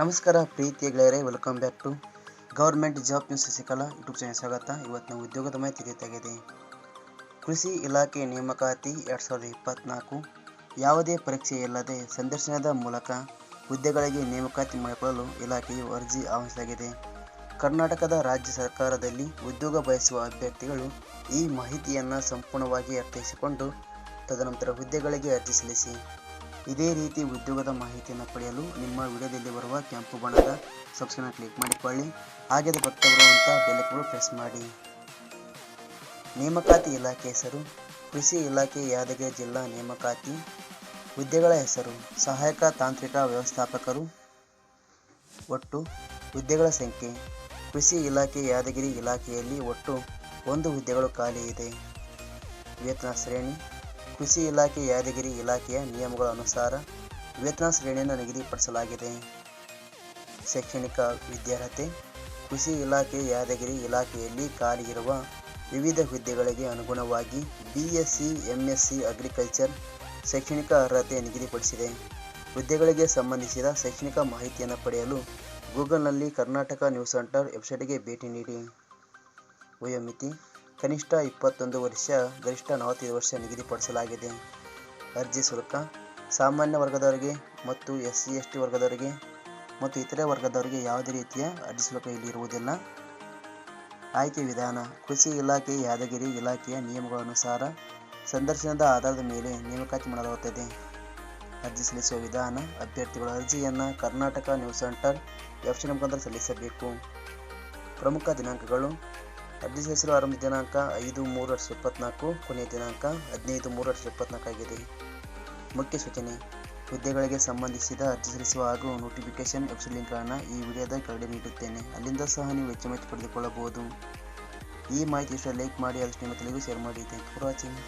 ನಮಸ್ಕಾರ ಪ್ರೀತಿಯ ಗೆಳೆಯರೆ welcome back to government job news ಸಿಕ್ಕಲ್ಲ ಯೂಟ್ಯೂಬ್ ಚಾನಲ್ ಸ್ವಾಗತ. ಇವತ್ತು ನಾವು ಉದ್ಯೋಗದ ಮಾಹಿತಿ ರೀತಿಯಾಗಿದೆ ಕೃಷಿ ಇಲಾಖೆ ನೇಮಕಾತಿ ಎರಡು ಸಾವಿರದ ಇಪ್ಪತ್ನಾಲ್ಕು ಯಾವುದೇ ಪರೀಕ್ಷೆ ಇಲ್ಲದೆ ಸಂದರ್ಶನದ ಮೂಲಕ ಹುದ್ದೆಗಳಿಗೆ ನೇಮಕಾತಿ ಮಾಡಿಕೊಳ್ಳಲು ಇಲಾಖೆಯು ಅರ್ಜಿ ಆಹ್ವಾನಿಸಲಾಗಿದೆ. ಕರ್ನಾಟಕದ ರಾಜ್ಯ ಸರ್ಕಾರದಲ್ಲಿ ಉದ್ಯೋಗ ಬಯಸುವ ಅಭ್ಯರ್ಥಿಗಳು ಈ ಮಾಹಿತಿಯನ್ನು ಸಂಪೂರ್ಣವಾಗಿ ಅರ್ಥೈಸಿಕೊಂಡು ತದನಂತರ ಹುದ್ದೆಗಳಿಗೆ ಅರ್ಜಿ ಸಲ್ಲಿಸಿ. ಇದೇ ರೀತಿ ಉದ್ಯೋಗದ ಮಾಹಿತಿಯನ್ನು ಪಡೆಯಲು ನಿಮ್ಮ ವಿಡಿಯೋದಲ್ಲಿ ಬರುವ ಕೆಂಪು ಬಣ್ಣದ ಸಬ್ಸ್ಕ್ರೈಬ್ ಕ್ಲಿಕ್ ಮಾಡಿಕೊಳ್ಳಿ. ಹಾಗೆ ಬರ್ತಾ ಬರುವಂಥ ಪ್ರೆಸ್ ಮಾಡಿ. ನೇಮಕಾತಿ ಇಲಾಖೆ ಹೆಸರು, ಕೃಷಿ ಇಲಾಖೆ ಯಾದಗಿರಿ ಜಿಲ್ಲಾ ನೇಮಕಾತಿ ಹುದ್ದೆಗಳ ಹೆಸರು, ಸಹಾಯಕ ತಾಂತ್ರಿಕ ವ್ಯವಸ್ಥಾಪಕರು ಒಟ್ಟು ಹುದ್ದೆಗಳ ಸಂಖ್ಯೆ, ಕೃಷಿ ಇಲಾಖೆ ಯಾದಗಿರಿ ಇಲಾಖೆಯಲ್ಲಿ ಒಟ್ಟು ಒಂದು ಹುದ್ದೆಗಳು ಖಾಲಿ ಇದೆ. ವೇತನ ಶ್ರೇಣಿ ಕೃಷಿ ಇಲಾಖೆ, ಯಾದಗಿರಿ ಇಲಾಖೆಯ ನಿಯಮಗಳ ಅನುಸಾರ ವೇತನ ಶ್ರೇಣಿಯನ್ನು ನಿಗದಿಪಡಿಸಲಾಗಿದೆ. ಶೈಕ್ಷಣಿಕ ವಿದ್ಯಾರ್ಹತೆ, ಕೃಷಿ ಇಲಾಖೆ, ಯಾದಗಿರಿ ಇಲಾಖೆಯಲ್ಲಿ ಖಾಲಿ ಇರುವ ವಿವಿಧ ಹುದ್ದೆಗಳಿಗೆ ಅನುಗುಣವಾಗಿ B S C M S C agriculture ಶೈಕ್ಷಣಿಕ ಅರ್ಹತೆ ನಿಗದಿಪಡಿಸಿದೆ. ಹುದ್ದೆಗಳಿಗೆ ಸಂಬಂಧಿಸಿದ ಶೈಕ್ಷಣಿಕ ಮಾಹಿತಿಯನ್ನು ಪಡೆಯಲು ಗೂಗಲ್ನಲ್ಲಿ ಕರ್ನಾಟಕ ನ್ಯೂಸ್ ಸೆಂಟರ್ ವೆಬ್ಸೈಟ್ಗೆ ಭೇಟಿ ನೀಡಿ. ವಯೋಮಿತಿ ಕನಿಷ್ಠ ಇಪ್ಪತ್ತೊಂದು ವರ್ಷ, ಗರಿಷ್ಠ ನಲವತ್ತೈದು ವರ್ಷ ನಿಗದಿಪಡಿಸಲಾಗಿದೆ. ಅರ್ಜಿ ಶುಲ್ಕ, ಸಾಮಾನ್ಯ ವರ್ಗದವರಿಗೆ ಮತ್ತು ಎಸ್ ಸಿ ಎಸ್ ಟಿ ವರ್ಗದವರಿಗೆ ಮತ್ತು ಇತರೆ ವರ್ಗದವರಿಗೆ ಯಾವುದೇ ರೀತಿಯ ಅರ್ಜಿ ಶುಲ್ಕ ಇಲ್ಲಿ ಇರುವುದಿಲ್ಲ. ಆಯ್ಕೆ ವಿಧಾನ, ಕೃಷಿ ಇಲಾಖೆ, ಯಾದಗಿರಿ ಇಲಾಖೆಯ ನಿಯಮಗಳ ಅನುಸಾರ ಸಂದರ್ಶನದ ಆಧಾರದ ಮೇಲೆ ನೇಮಕಾತಿ ಮಾಡಲಾಗುತ್ತದೆ. ಅರ್ಜಿ ಸಲ್ಲಿಸುವ ವಿಧಾನ, ಅಭ್ಯರ್ಥಿಗಳ ಅರ್ಜಿಯನ್ನು ಕರ್ನಾಟಕ ನ್ಯೂಸ್ ಸೆಂಟರ್ ವೆಬ್ಸೈಟ್ ಮುಖಾಂತರ ಸಲ್ಲಿಸಬೇಕು. ಪ್ರಮುಖ ದಿನಾಂಕಗಳು ಅರ್ಜಿ ಸಲ್ಲಿಸಲು ಆರಂಭ ದಿನಾಂಕ, ಐದು ಮೂರು ಎರಡು ಸಾವಿರದ ಇಪ್ಪತ್ತ್ನಾಲ್ಕು ಕೊನೆಯ ದಿನಾಂಕ, ಹದಿನೈದು ಮೂರು ಎರಡು ಸಾವಿರದ ಇಪ್ಪತ್ತ್ನಾಲ್ಕು ಆಗಿದೆ. ಮುಖ್ಯ ಸೂಚನೆ, ಹುದ್ದೆಗಳಿಗೆ ಸಂಬಂಧಿಸಿದ ಅರ್ಜಿ ಸಲ್ಲಿಸುವ ಹಾಗೂ ನೋಟಿಫಿಕೇಶನ್ ವೆಬ್ಸೈಟ್ ಲಿಂಕ್ಗಳನ್ನು ಈ ವಿಡಿಯೋದ ಕೆಳಗಡೆ ನೀಡುತ್ತೇನೆ ಅಲ್ಲಿಂದ ಸಹ ನೀವು ಹೆಚ್ಚು ಮಾಹಿತಿ ಪಡೆದುಕೊಳ್ಳಬಹುದು. ಈ ಮಾಹಿತಿ ಇಷ್ಟ ಲೈಕ್ ಮಾಡಿ, ಆದಷ್ಟು ನಿಮ್ಮ ತಲೆಗೂ ಶೇರ್ ಮಾಡಿ. Thank you for watching